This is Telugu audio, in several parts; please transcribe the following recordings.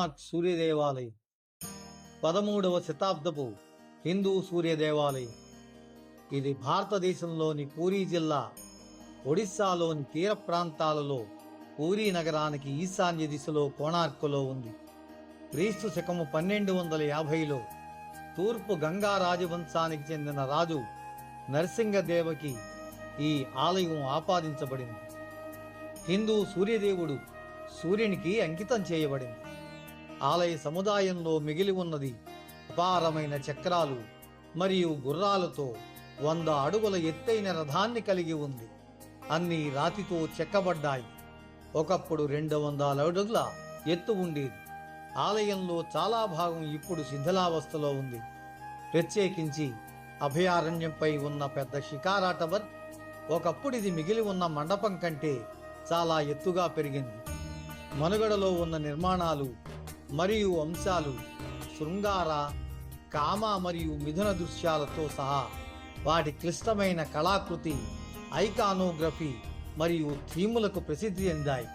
కోణార్క్ సూర్య దేవాలయం పదమూడవ శతాబ్దపు హిందూ సూర్య దేవాలయం ఇది భారతదేశంలోని పూరీ జిల్లా ఒడిస్సాలోని తీర ప్రాంతాలలో పూరీ నగరానికి ఈశాన్య దిశలో కోణార్కులో ఉంది. క్రీస్తు శకము పన్నెండు వందల యాభైలో తూర్పు గంగా రాజవంశానికి చెందిన రాజు నరసింగదేవకి ఈ ఆలయం ఆపాదించబడింది. హిందూ సూర్యదేవుడు సూర్యునికి అంకితం చేయబడింది. ఆలయ సముదాయంలో మిగిలి ఉన్నది అపారమైన చక్రాలు మరియు గుర్రాలతో వంద అడుగుల ఎత్తైన రథాన్ని కలిగి ఉంది. అన్ని రాతితో చెక్కబడ్డాయి. ఒకప్పుడు రెండు వందల అడుగుల ఎత్తు ఉండేది. ఆలయంలో చాలా భాగం ఇప్పుడు శిథిలావస్థలో ఉంది. ప్రత్యేకించి అభయారణ్యంపై ఉన్న పెద్ద షికారా టవర్ ఒకప్పుడు ఇది మిగిలి ఉన్న మండపం కంటే చాలా ఎత్తుగా పెరిగింది. మనుగడలో ఉన్న నిర్మాణాలు మరియు అంశాలు శృంగార కామ మరియు మిథున దృశ్యాలతో సహా వాటి క్లిష్టమైన కళాకృతి ఐకానోగ్రఫీ మరియు థీములకు ప్రసిద్ధి చెందాయి.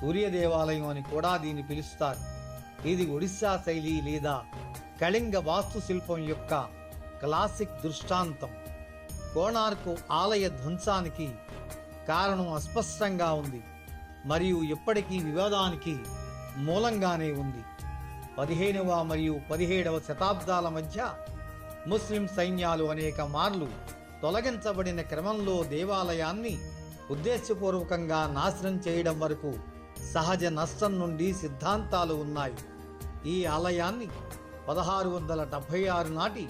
సూర్య దేవాలయం అని కూడా దీన్ని పిలుస్తారు. ఇది ఒడిశా శైలి లేదా కళింగ వాస్తుశిల్పం యొక్క క్లాసిక్ దృష్టాంతం. కోణార్కు ఆలయ ధ్వంసానికి కారణం అస్పష్టంగా ఉంది. మరియు ఇప్పటికీ వివాదానికి మూలంగానే ఉంది. పదిహేనవ మరియు పదిహేడవ శతాబ్దాల మధ్య ముస్లిం సైన్యాలు అనేక మార్లు తొలగించబడిన క్రమంలో దేవాలయాన్ని ఉద్దేశపూర్వకంగా నాశనం చేయడం వరకు సహజ నష్టం నుండి సిద్ధాంతాలు ఉన్నాయి. ఈ ఆలయాన్ని పదహారు వందల డెబ్బై ఆరు నాటి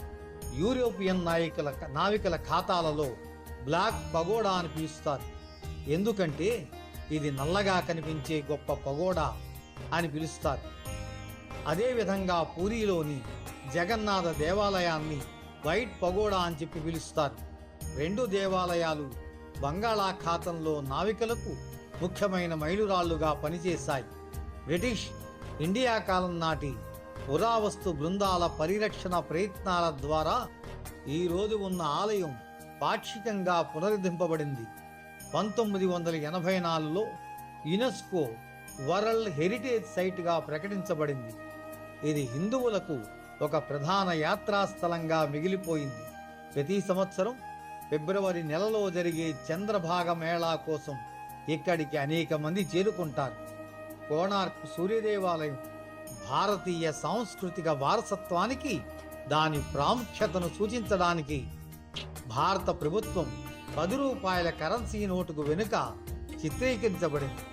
యూరోపియన్ నాయకుల నావికుల ఖాతాలలో బ్లాక్ పగోడా అని పిలుస్తారు. ఎందుకంటే ఇది నల్లగా కనిపించే గొప్ప పగోడా. అని పిలుస్తారు. అదేవిధంగా పూరిలోని జగన్నాథ దేవాలయాన్ని వైట్ పగోడా అని చెప్పి పిలుస్తారు. రెండు దేవాలయాలు బంగాళాఖాతంలో నావికలకు ముఖ్యమైన మైలురాళ్ళుగా పనిచేశాయి. బ్రిటిష్ ఇండియా కాలం నాటి పురావస్తు బృందాల పరిరక్షణ ప్రయత్నాల ద్వారా ఈరోజు ఉన్న ఆలయం పాక్షికంగా పునరుద్ధరింపబడింది. పంతొమ్మిది వందల ఎనభై నాలుగులో యునెస్కో వరల్డ్ హెరిటేజ్ సైట్గా ప్రకటించబడింది. ఇది హిందువులకు ఒక ప్రధాన యాత్రా స్థలంగా మిగిలిపోయింది. ప్రతి సంవత్సరం ఫిబ్రవరి నెలలో జరిగే చంద్రభాగ మేళా కోసం ఇక్కడికి అనేక మంది చేరుకుంటారు. కోణార్క్ సూర్యదేవాలయం భారతీయ సాంస్కృతిక వారసత్వానికి దాని ప్రాముఖ్యతను సూచించడానికి భారత ప్రభుత్వం పది రూపాయల కరెన్సీ నోటుకు వెనుక చిత్రీకరించబడింది.